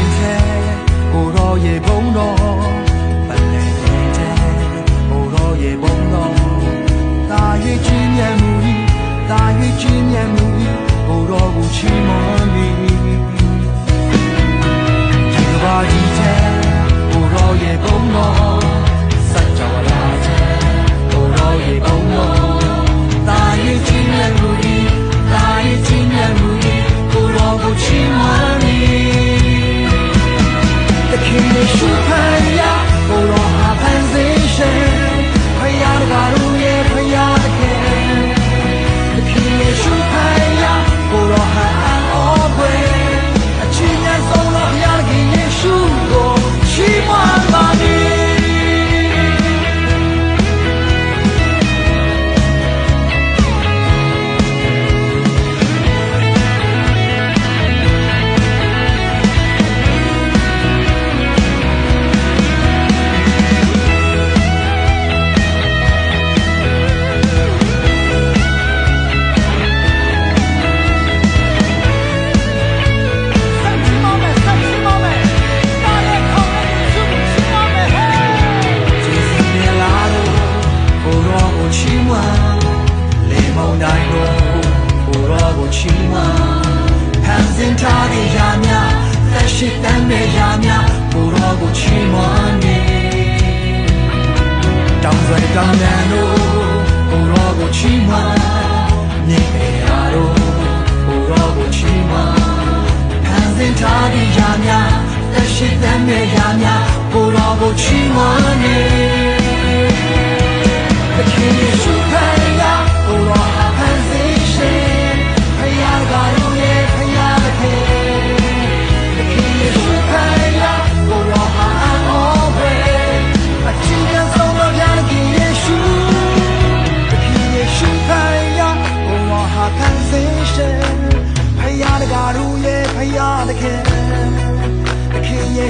ရင်ထဲကိုတော့ရေဘုံတော့ပလဲရင်ထဲကိုတော့ရေဘုံတော့တာရွေးချင်းမြန်မူဤတာရွေးချင်းမြန်မူဤကိုတော့ကိုချီးမွမ်း ချီမှာဖန်ဆင်းထားတဲ့ရာများသက်ရှိတမ်းတဲ့ရာများကိုတော်ကိုချီမွမ်းနေတောင်စွဲတောင်တန်းတို့ကိုတော်ကိုချီမွမ်းနေရာတို့ကိုတော်ကိုချီမွမ်းဖန်ဆင်းထားတဲ့ရာများသက်ရှိတမ်းတဲ့ရာများကိုတော်ကိုချီမွမ်းနေ The king is your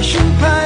胸拍。